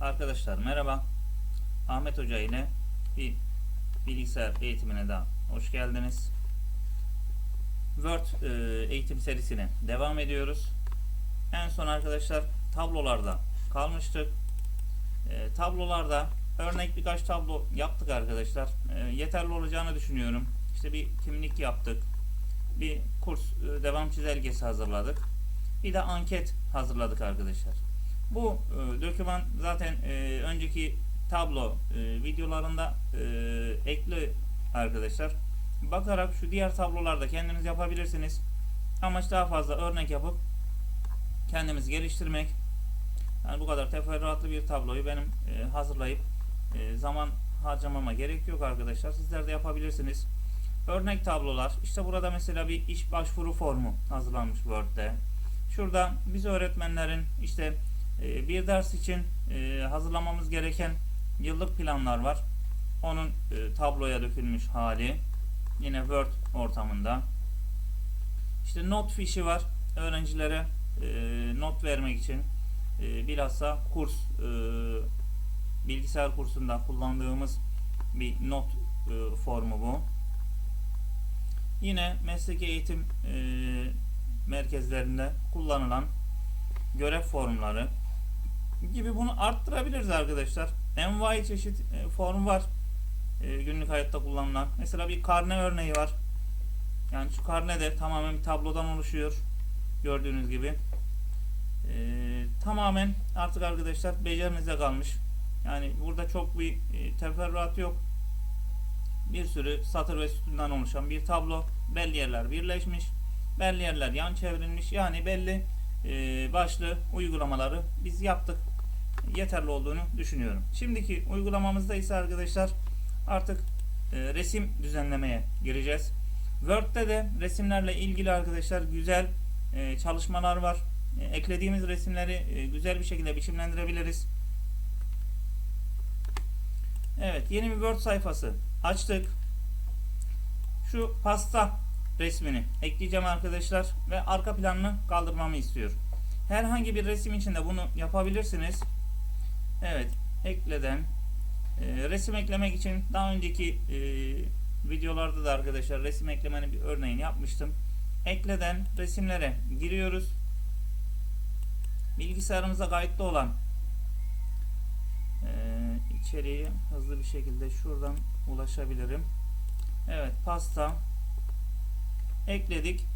Arkadaşlar merhaba. Ahmet Hoca ile bir bilgisayar eğitimine daha hoş geldiniz. Word e, eğitim serisine devam ediyoruz. En son arkadaşlar tablolarda kalmıştık. E, tablolarda örnek birkaç tablo yaptık arkadaşlar. E, yeterli olacağını düşünüyorum. İşte bir kimlik yaptık. Bir kurs e, devam çizelgesi hazırladık. Bir de anket hazırladık arkadaşlar. Bu e, doküman zaten e, önceki tablo e, videolarında e, ekli arkadaşlar. Bakarak şu diğer tablolarda kendiniz yapabilirsiniz. Amaç daha fazla örnek yapıp kendimizi geliştirmek. Yani bu kadar teferruatlı bir tabloyu benim e, hazırlayıp e, zaman harcamama gerek yok arkadaşlar. Sizler de yapabilirsiniz. Örnek tablolar. İşte burada mesela bir iş başvuru formu hazırlanmış Word'de. Şurada biz öğretmenlerin işte bir ders için e, hazırlamamız gereken yıllık planlar var. Onun e, tabloya dökülmüş hali. Yine Word ortamında. İşte not fişi var. Öğrencilere e, not vermek için bilhassa kurs bilgisayar kursunda kullandığımız bir not formu bu. Yine mesleki eğitim merkezlerinde kullanılan görev formları gibi bunu arttırabiliriz arkadaşlar. Envai çeşit e, form var e, günlük hayatta kullanılan. Mesela bir karne örneği var. Yani şu karne de tamamen bir tablodan oluşuyor. Gördüğünüz gibi. E, tamamen artık arkadaşlar becerinize kalmış. Yani burada çok bir e, teferruat yok. Bir sürü satır ve sütundan oluşan bir tablo. Belli yerler birleşmiş. Belli yerler yan çevrilmiş. Yani belli e, başlı uygulamaları biz yaptık. Yeterli olduğunu düşünüyorum. Şimdiki uygulamamızda ise arkadaşlar artık e, resim düzenlemeye gireceğiz. Word'de de resimlerle ilgili arkadaşlar güzel e, çalışmalar var. Eklediğimiz resimleri güzel bir şekilde biçimlendirebiliriz. Evet yeni bir Word sayfası açtık. Şu pasta resmini ekleyeceğim arkadaşlar ve arka planını kaldırmamı istiyor. Herhangi bir resim içinde bunu yapabilirsiniz. Evet ekleden e, resim eklemek için daha önceki e, videolarda da arkadaşlar resim eklemenin bir örneğini yapmıştım. Ekleden resimlere giriyoruz. Bilgisayarımıza kayıtlı olan e, içeriği hızlı bir şekilde şuradan ulaşabilirim. Evet pasta ekledik.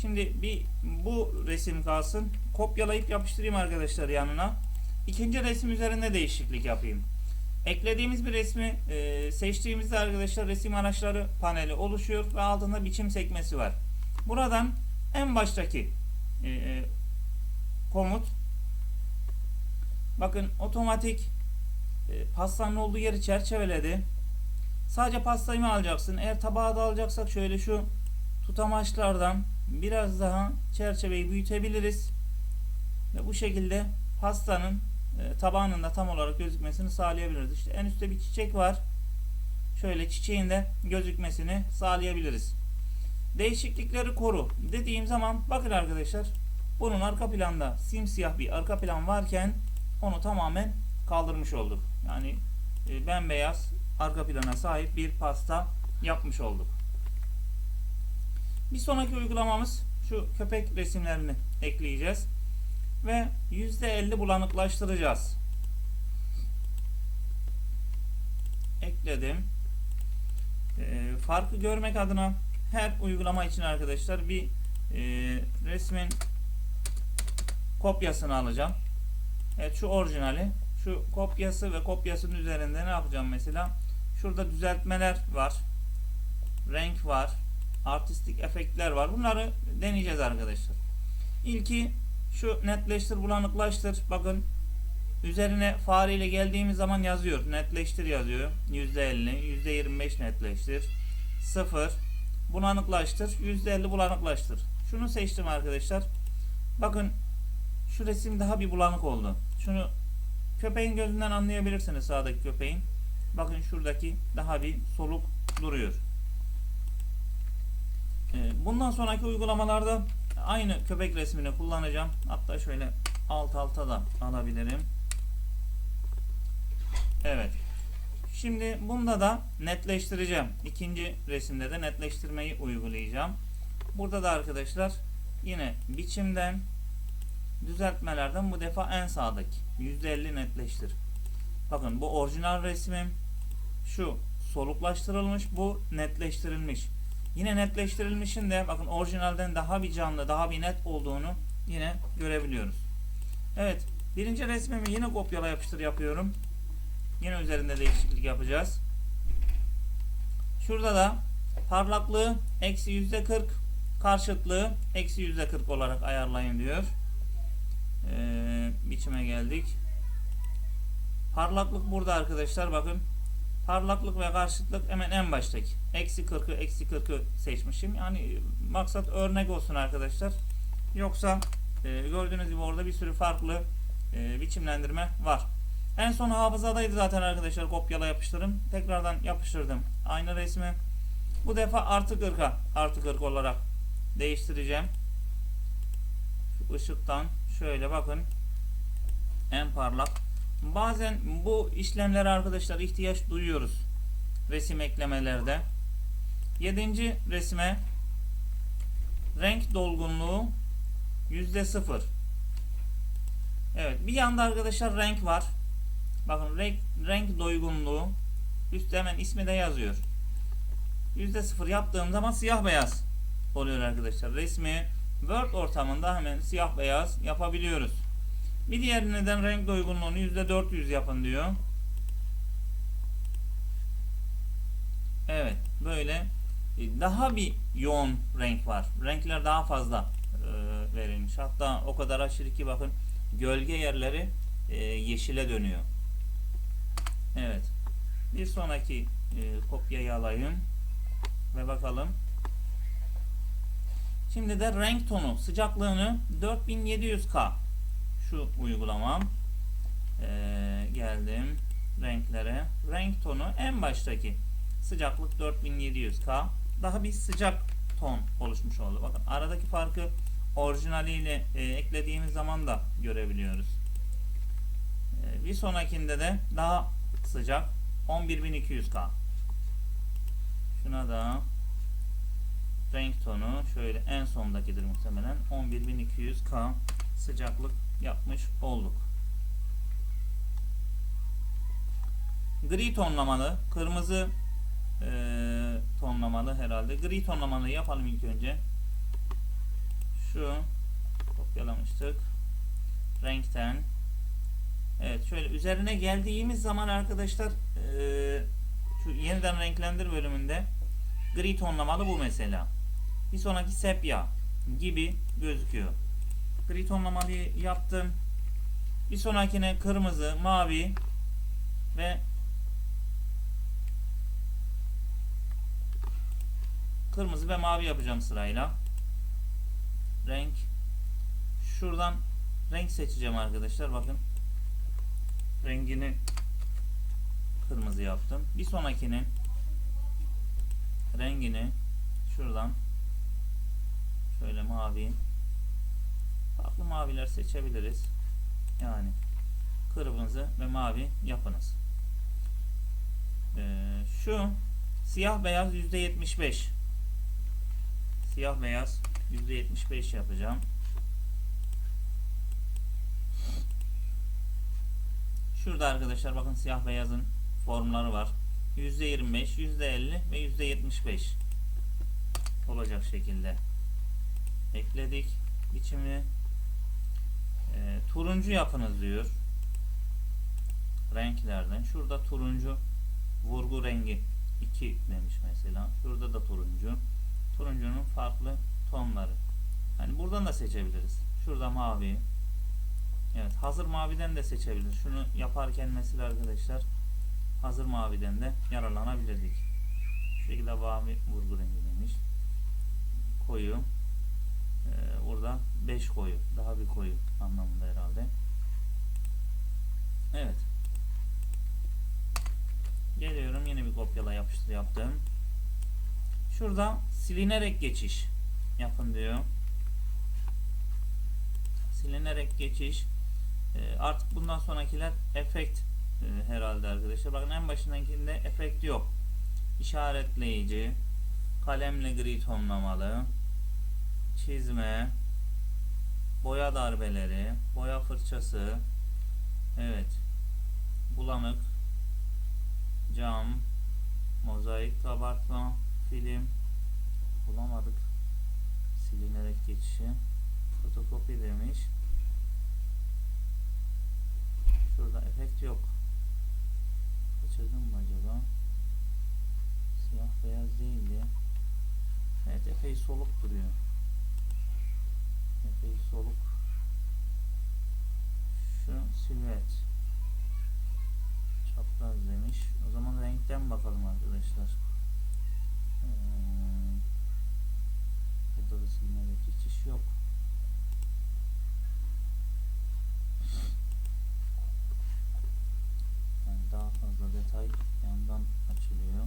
Şimdi bir bu resim kalsın. Kopyalayıp yapıştırayım arkadaşlar yanına. İkinci resim üzerinde değişiklik yapayım. Eklediğimiz bir resmi e, seçtiğimizde arkadaşlar resim araçları paneli oluşuyor ve altında biçim sekmesi var. Buradan en baştaki e, e, komut bakın otomatik e, pastanın olduğu yeri çerçeveledi. Sadece pastayı mı alacaksın? Eğer tabağı da alacaksak şöyle şu tutamaçlardan biraz daha çerçeveyi büyütebiliriz. Ve bu şekilde pastanın e, tabağının da tam olarak gözükmesini sağlayabiliriz. İşte en üstte bir çiçek var. Şöyle çiçeğin de gözükmesini sağlayabiliriz. Değişiklikleri koru dediğim zaman bakın arkadaşlar bunun arka planda simsiyah bir arka plan varken onu tamamen kaldırmış olduk. Yani e, bembeyaz arka plana sahip bir pasta yapmış olduk. Bir sonraki uygulamamız şu köpek resimlerini ekleyeceğiz ve %50 bulanıklaştıracağız. Ekledim. E, farkı görmek adına her uygulama için arkadaşlar bir e, resmin kopyasını alacağım. Evet şu orijinali. Şu kopyası ve kopyasının üzerinde ne yapacağım mesela? Şurada düzeltmeler var. Renk var. Artistik efektler var. Bunları deneyeceğiz arkadaşlar. İlki şu netleştir bulanıklaştır. Bakın üzerine fareyle geldiğimiz zaman yazıyor. Netleştir yazıyor. %50, %25 netleştir. 0 bulanıklaştır. %50 bulanıklaştır. Şunu seçtim arkadaşlar. Bakın şu resim daha bir bulanık oldu. Şunu köpeğin gözünden anlayabilirsiniz sağdaki köpeğin. Bakın şuradaki daha bir soluk duruyor. Bundan sonraki uygulamalarda aynı köpek resmini kullanacağım. Hatta şöyle alt alta da alabilirim. Şimdi bunda da netleştireceğim. İkinci resimde de netleştirmeyi uygulayacağım. Burada da arkadaşlar yine biçimden düzeltmelerden bu defa en sağdaki %50 netleştir. Bakın bu orijinal resmim şu soluklaştırılmış bu netleştirilmiş. Yine netleştirilmişin de bakın orijinalden daha bir canlı daha bir net olduğunu yine görebiliyoruz. Evet birinci resmimi yine kopyala yapıştır yapıyorum. Yine üzerinde değişiklik yapacağız. Şurada da parlaklığı eksi yüzde 40 karşıtlığı eksi yüzde 40 olarak ayarlayın diyor. Ee, biçime geldik. Parlaklık burada arkadaşlar bakın. Parlaklık ve karşıtlık hemen en baştaki. Eksi 40'ı eksi 40'ı seçmişim. Yani maksat örnek olsun arkadaşlar. Yoksa e, gördüğünüz gibi orada bir sürü farklı e, biçimlendirme var. En son hafızadaydı zaten arkadaşlar kopyala yapıştırım. Tekrardan yapıştırdım. Aynı resmi. Bu defa artı 40'a artı 40 olarak değiştireceğim. Şu ışıktan şöyle bakın. En parlak. Bazen bu işlemlere arkadaşlar ihtiyaç duyuyoruz. Resim eklemelerde. 7. resme renk dolgunluğu yüzde sıfır. Evet bir yanda arkadaşlar renk var. Bakın renk, renk doygunluğu üstte hemen ismi de yazıyor. Yüzde sıfır yaptığım zaman siyah beyaz oluyor arkadaşlar. Resmi Word ortamında hemen siyah beyaz yapabiliyoruz. Bir diğer neden renk doygunluğunu yüzde 400 yapın diyor. Evet böyle e, daha bir yoğun renk var. Renkler daha fazla e, verilmiş. Hatta o kadar aşırı ki bakın gölge yerleri e, yeşile dönüyor. Evet. Bir sonraki e, kopyayı alayım ve bakalım. Şimdi de renk tonu sıcaklığını 4700K şu uygulamam ee, geldim renklere renk tonu en baştaki sıcaklık 4700K daha bir sıcak ton oluşmuş oldu. Bakın aradaki farkı orijinaliyle e, eklediğimiz zaman da görebiliyoruz. E, bir sonrakinde de daha sıcak 11200K. Şuna da renk tonu şöyle en sondakidir muhtemelen 11200K sıcaklık yapmış olduk. Gri tonlamalı, kırmızı e, tonlamalı herhalde. Gri tonlamalı yapalım ilk önce. Şu kopyalamıştık. Renkten. Evet şöyle üzerine geldiğimiz zaman arkadaşlar e, şu yeniden renklendir bölümünde gri tonlamalı bu mesela. Bir sonraki sepya gibi gözüküyor. Gri tonlamalıyı yaptım. Bir sonrakine kırmızı, mavi ve kırmızı ve mavi yapacağım sırayla. Renk şuradan renk seçeceğim arkadaşlar. Bakın. Rengini kırmızı yaptım. Bir sonrakinin rengini şuradan şöyle mavi farklı maviler seçebiliriz. Yani kırmızı ve mavi yapınız. Ee, şu siyah beyaz yüzde 75 siyah beyaz yüzde 75 yapacağım. Şurada arkadaşlar bakın siyah beyazın formları var. %25, %50 ve %75 olacak şekilde ekledik biçimi e, turuncu yapınız diyor. Renklerden. Şurada turuncu vurgu rengi 2 demiş mesela. Şurada da turuncu. Turuncunun farklı tonları. Hani buradan da seçebiliriz. Şurada mavi. Evet hazır maviden de seçebiliriz şunu yaparken mesela arkadaşlar hazır maviden de yararlanabilirdik. Şu şekilde mavi vurgu rengi demiş. Koyu. Ee, burada 5 koyu. Daha bir koyu anlamında herhalde. Evet. Geliyorum yeni bir kopyala yapıştır yaptım. Şurada silinerek geçiş yapın diyor. Silinerek geçiş. Ee, artık bundan sonrakiler efekt e, herhalde arkadaşlar. Bakın en başındakinde efekt yok. İşaretleyici, kalemle gri tonlamalı, çizme, boya darbeleri, boya fırçası, evet, bulanık, cam, mozaik kabartma, film, bulamadık, silinerek geçişi, fotokopi demiş. Şurada efekt yok. Kaçırdım mı acaba? Siyah beyaz değildi. Evet epey soluk duruyor. Epey soluk. Şu silüet. Çapraz demiş. O zaman renkten bakalım arkadaşlar. Ee, burada da silinerek geçiş yok. Yani daha fazla detay yandan açılıyor.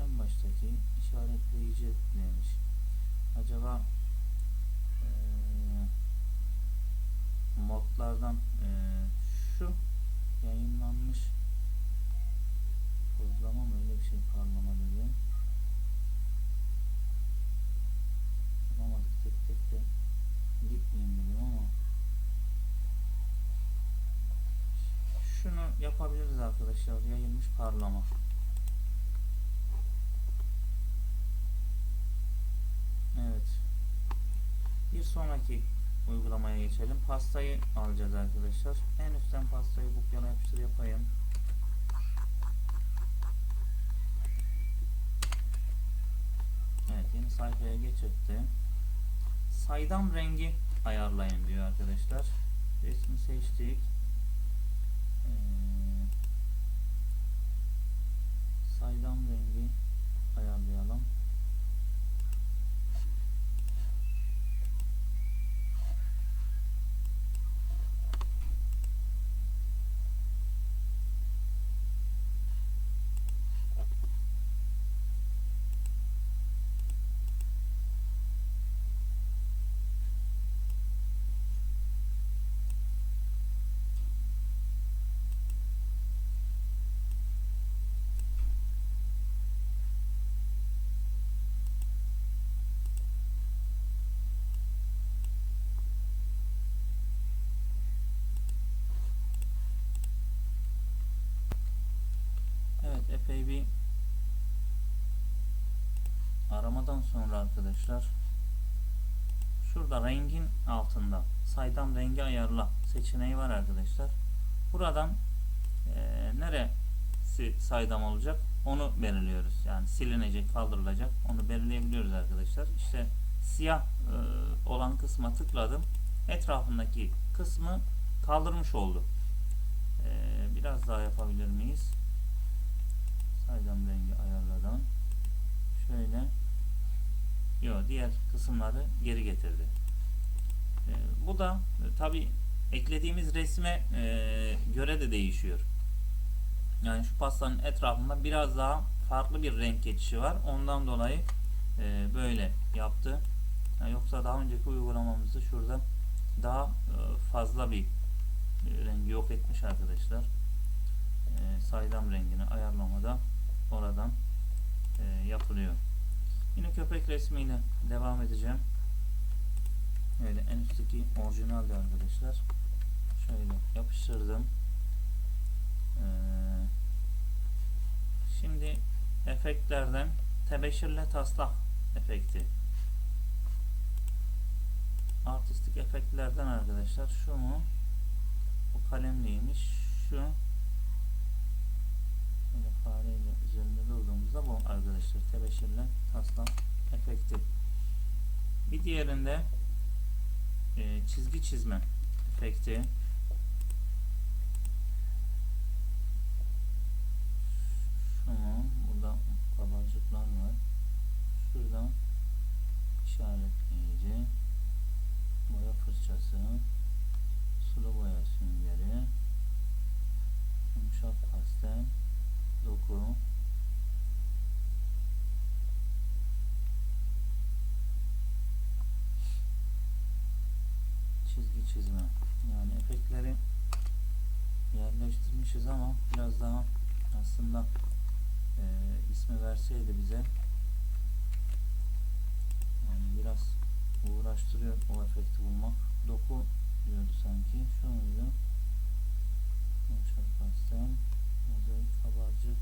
En baştaki işaretleyici demiş. Acaba eee, modlardan eee, şu yayınlanmış tozlama mı öyle bir şey parlama dedi. Bulamadık tek tek de gitmeyeyim dedim ama şunu yapabiliriz arkadaşlar yayılmış parlama. Evet. Bir sonraki uygulamaya geçelim. Pastayı alacağız arkadaşlar. En üstten pastayı kopyala yapıştır yapayım. Evet yeni sayfaya geçirdi. Saydam rengi ayarlayın diyor arkadaşlar. Resmi seçtik. Ee, saydam rengi ayarlayalım. Evet epey bir aramadan sonra arkadaşlar şurada rengin altında saydam rengi ayarla seçeneği var arkadaşlar. Buradan eee neresi saydam olacak onu belirliyoruz. Yani silinecek, kaldırılacak onu belirleyebiliyoruz arkadaşlar. İşte siyah eee, olan kısma tıkladım. Etrafındaki kısmı kaldırmış oldu. Eee, biraz daha yapabilir miyiz? Saydam rengi ayarladım. Şöyle Yo diğer kısımları geri getirdi. Ee, bu da tabi eklediğimiz resme e, göre de değişiyor. Yani şu pastanın etrafında biraz daha farklı bir renk geçişi var. Ondan dolayı e, böyle yaptı. Yani yoksa daha önceki uygulamamızda şurada daha e, fazla bir e, rengi yok etmiş arkadaşlar. E, saydam rengini ayarlamada oradan e, yapılıyor. Yine köpek resmiyle devam edeceğim. Öyle en üstteki orijinaldi arkadaşlar. Şöyle yapıştırdım. Ee, şimdi efektlerden tebeşirle taslak efekti. Artistik efektlerden arkadaşlar şu mu? Bu kalemliymiş. Şu Böyle fareyle durduğumuzda bu arkadaşlar tebeşirle taslak efekti. Bir diğerinde e, çizgi çizme efekti. Şu mu? Burada kabarcıklar var. Şuradan işaretleyici boya fırçası sulu boya süngeri yumuşak pastel doku çizme yani efektleri vermişiz ama biraz daha aslında e, ismi verseydi bize yani biraz uğraştırıyor o efekti bulmak. Doku diyordu sanki. Şu muydu? Yumuşak pastel, mozaik, kabarcık,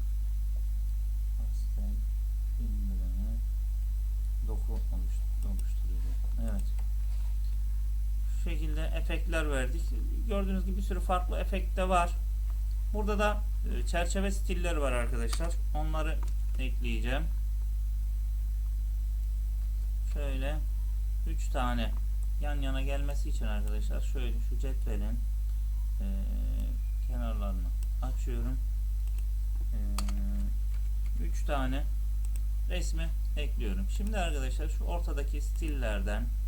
pastel, indireme, doku oluş- oluşturuyor. Evet. Şekilde efektler verdik. Gördüğünüz gibi bir sürü farklı efekt de var. Burada da e, çerçeve stilleri var arkadaşlar. Onları ekleyeceğim. Şöyle 3 tane yan yana gelmesi için arkadaşlar şöyle şu cetvelin e, kenarlarını açıyorum. 3 tane resmi ekliyorum. Şimdi arkadaşlar şu ortadaki stillerden e,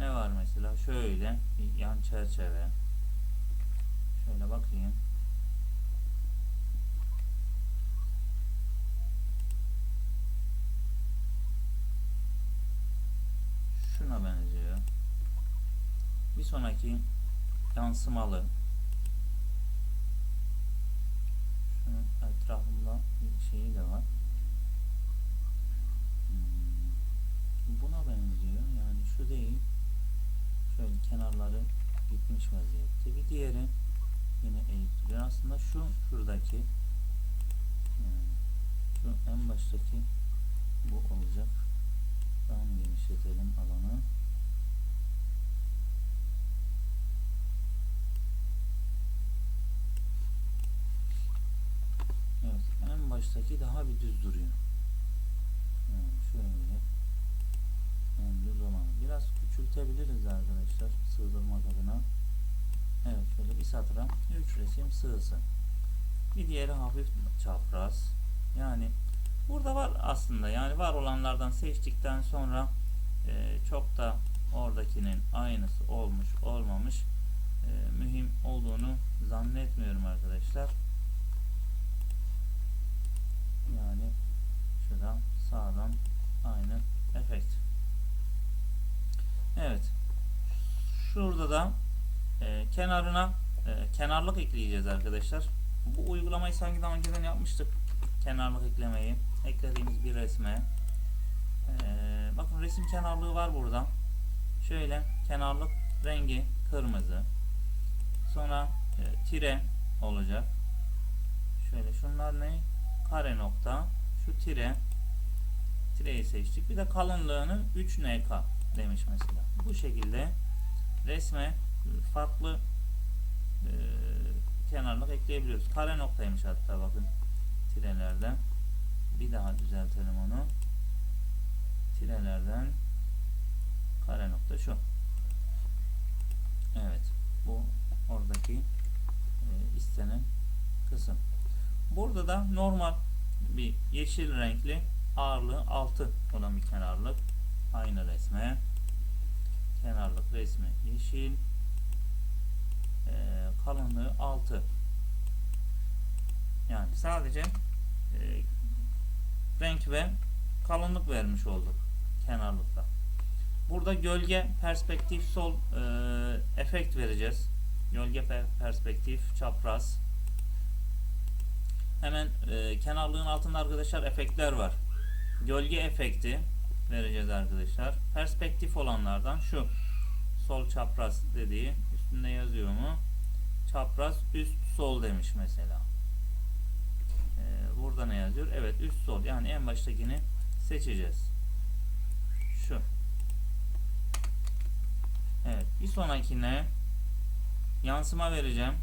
ne var mesela? Şöyle yan çerçeve. Şöyle bakayım. Şuna benziyor. Bir sonraki yansımalı. Şunun etrafında bir şeyi de var. Hmm. Buna benziyor. Yani şu değil. Şöyle kenarları gitmiş vaziyette. Bir diğeri yine eğik duruyor. Aslında şu şuradaki yani şu en baştaki bu olacak. Daha mı genişletelim alanı? Evet, en baştaki daha bir düz duruyor. Yani şöyle en düz olan. Biraz küçültebiliriz arkadaşlar sığdırmak adına. Evet, şöyle bir satıra 3 resim sığsın. Bir diğeri hafif çapraz. Yani burada var aslında. Yani var olanlardan seçtikten sonra e, çok da oradakinin aynısı olmuş olmamış e, mühim olduğunu zannetmiyorum arkadaşlar. Yani şuradan sağdan aynı efekt. Evet. Şurada da e, kenarına e, kenarlık ekleyeceğiz arkadaşlar. Bu uygulamayı sanki daha önceden yapmıştık. Kenarlık eklemeyi. Eklediğimiz bir resme. E, bakın resim kenarlığı var burada. Şöyle kenarlık rengi kırmızı. Sonra e, tire olacak. Şöyle şunlar ne? Kare nokta. Şu tire. Tireyi seçtik. Bir de kalınlığını 3 NK demiş mesela. Bu şekilde resme farklı e, kenarlık ekleyebiliyoruz. Kare noktaymış hatta bakın tirelerden. Bir daha düzeltelim onu. Tirelerden kare nokta şu. Evet. Bu oradaki e, istenen kısım. Burada da normal bir yeşil renkli ağırlığı 6 olan bir kenarlık. Aynı resme. Kenarlık resmi yeşil. E, kalınlığı 6. Yani sadece e, renk ve kalınlık vermiş olduk kenarlıkta. Burada gölge perspektif sol e, efekt vereceğiz. Gölge pe perspektif çapraz. Hemen e, kenarlığın altında arkadaşlar efektler var. Gölge efekti vereceğiz arkadaşlar. Perspektif olanlardan şu sol çapraz dediği üstünde yazıyor mu? Çapraz üst sol demiş mesela. Ee, burada ne yazıyor? Evet üst sol yani en baştakini seçeceğiz. Şu. Evet bir sonrakine yansıma vereceğim.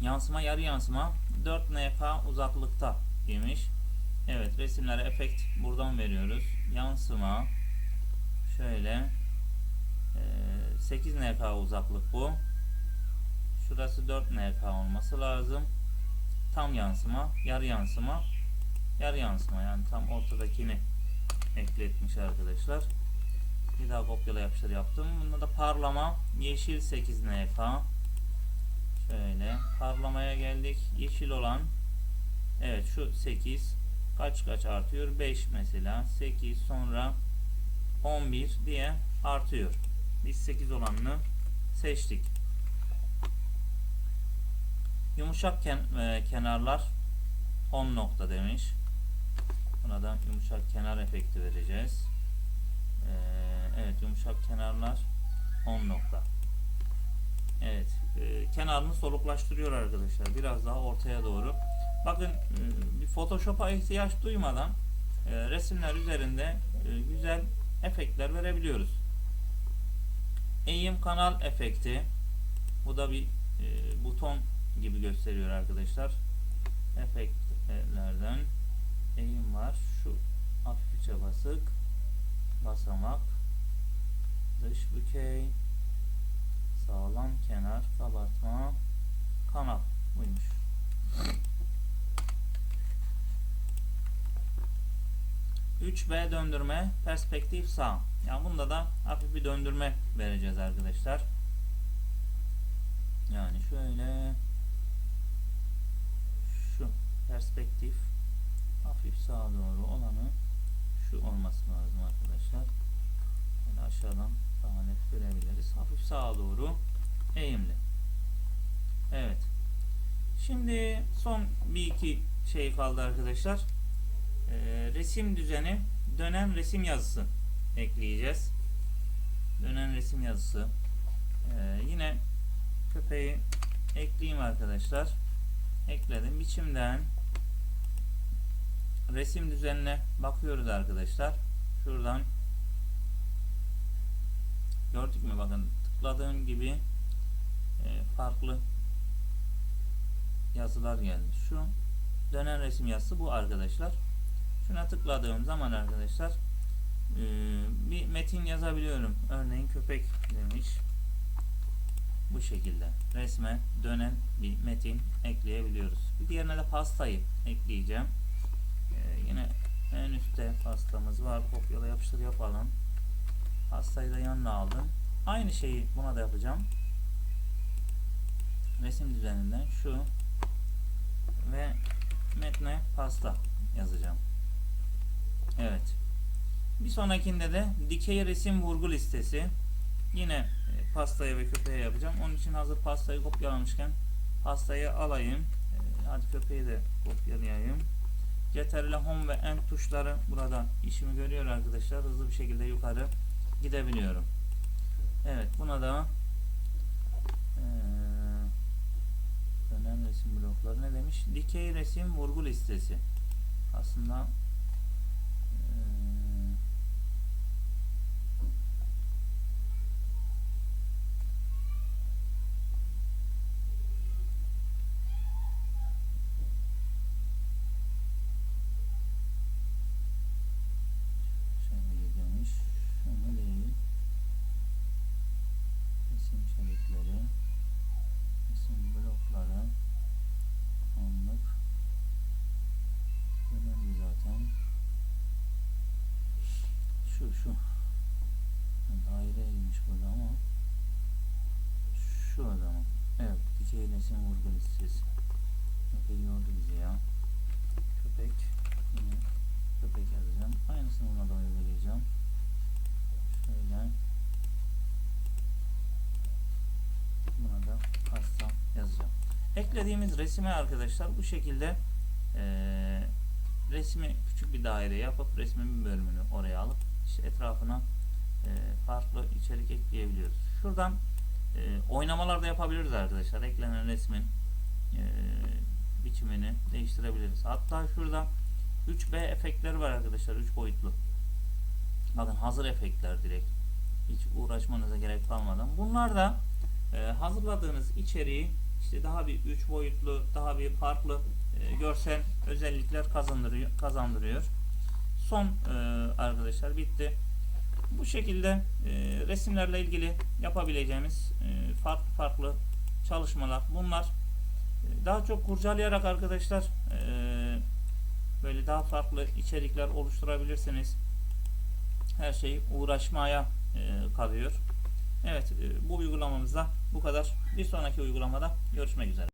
Yansıma yarı yansıma 4 NK uzaklıkta demiş. Evet resimlere efekt buradan veriyoruz. Yansıma şöyle e, 8 NK uzaklık bu. Şurası 4 NK olması lazım. Tam yansıma, yarı yansıma, yarı yansıma yani tam ortadakini ekletmiş arkadaşlar. Bir daha kopyala yapıştır yaptım. Bunda da parlama yeşil 8 NK. Şöyle parlamaya geldik. Yeşil olan evet şu 8 kaç kaç artıyor? 5 mesela. 8 sonra 11 diye artıyor. Biz 8 olanını seçtik. Yumuşak ken- e, kenarlar 10 nokta demiş. Buna da yumuşak kenar efekti vereceğiz. Ee, evet yumuşak kenarlar 10 nokta. Evet e, kenarını soluklaştırıyor arkadaşlar. Biraz daha ortaya doğru. Bakın e, bir Photoshop'a ihtiyaç duymadan e, resimler üzerinde e, güzel efektler verebiliyoruz. Eğim kanal efekti. Bu da bir e, buton gibi gösteriyor arkadaşlar. Efektlerden eğim var. Şu hafifçe basık basamak dış bükey sağlam kenar kabartma kanal buymuş. Üç B döndürme perspektif sağ. Yani bunda da hafif bir döndürme vereceğiz arkadaşlar. Yani şöyle şu perspektif hafif sağa doğru olanı şu olması lazım arkadaşlar. Yani aşağıdan daha net görebiliriz. Hafif sağa doğru eğimli. Evet. Şimdi son bir iki şey kaldı arkadaşlar. Ee, resim düzeni dönen resim yazısı ekleyeceğiz. Dönen resim yazısı. Ee, yine köpeği ekleyeyim arkadaşlar. Ekledim. Biçimden resim düzenine bakıyoruz arkadaşlar. Şuradan gördük mü bakın tıkladığım gibi e, farklı yazılar geldi. Şu dönen resim yazısı bu arkadaşlar. Şuna tıkladığım zaman arkadaşlar e, bir metin yazabiliyorum. Örneğin köpek demiş. Bu şekilde resme dönen bir metin ekleyebiliyoruz. Bir diğerine de pastayı ekleyeceğim. Ee, yine en üstte pastamız var. Kopyala yapıştır yapalım. Pastayı da yanına aldım. Aynı şeyi buna da yapacağım. Resim düzeninden şu ve metne pasta yazacağım. Evet. Bir sonrakinde de dikey resim vurgu listesi. Yine e, pastaya ve köpeğe yapacağım. Onun için hazır pastayı kopyalamışken pastayı alayım. E, hadi köpeği de kopyalayayım. Ctrl Home ve End tuşları burada işimi görüyor arkadaşlar. Hızlı bir şekilde yukarı gidebiliyorum. Evet buna da e, dönen resim blokları ne demiş? Dikey resim vurgu listesi. Aslında e, şöyle gidiyormuş. Şunu değil. Resim şeritleri. Resim blokları. Anlık. Önemli zaten. Şu şu. Daireymiş burada ama. Şu adamı. Evet. Dikey resim vurgu listesi. Epey yordu bizi ya. Köpek. Yine köpek yazacağım. Aynısını buna da uygulayacağım. Şöyle. Buna da pasta yazacağım. Eklediğimiz resime arkadaşlar bu şekilde eee resmi küçük bir daire yapıp resmin bir bölümünü oraya alıp işte etrafına eee, farklı içerik ekleyebiliyoruz. Şuradan eee oynamalar da yapabiliriz arkadaşlar. Eklenen resmin eee, biçimini değiştirebiliriz. Hatta şurada 3B efektleri var arkadaşlar. 3 boyutlu. Bakın hazır efektler direkt. Hiç uğraşmanıza gerek kalmadan. Bunlar da e, hazırladığınız içeriği işte daha bir 3 boyutlu, daha bir farklı e, görsel özellikler kazandırıyor. kazandırıyor. Son e, arkadaşlar bitti. Bu şekilde e, resimlerle ilgili yapabileceğimiz e, farklı farklı çalışmalar bunlar. E, daha çok kurcalayarak arkadaşlar e, böyle daha farklı içerikler oluşturabilirsiniz. Her şey uğraşmaya e, kalıyor. Evet, e, bu uygulamamızda bu kadar. Bir sonraki uygulamada görüşmek üzere.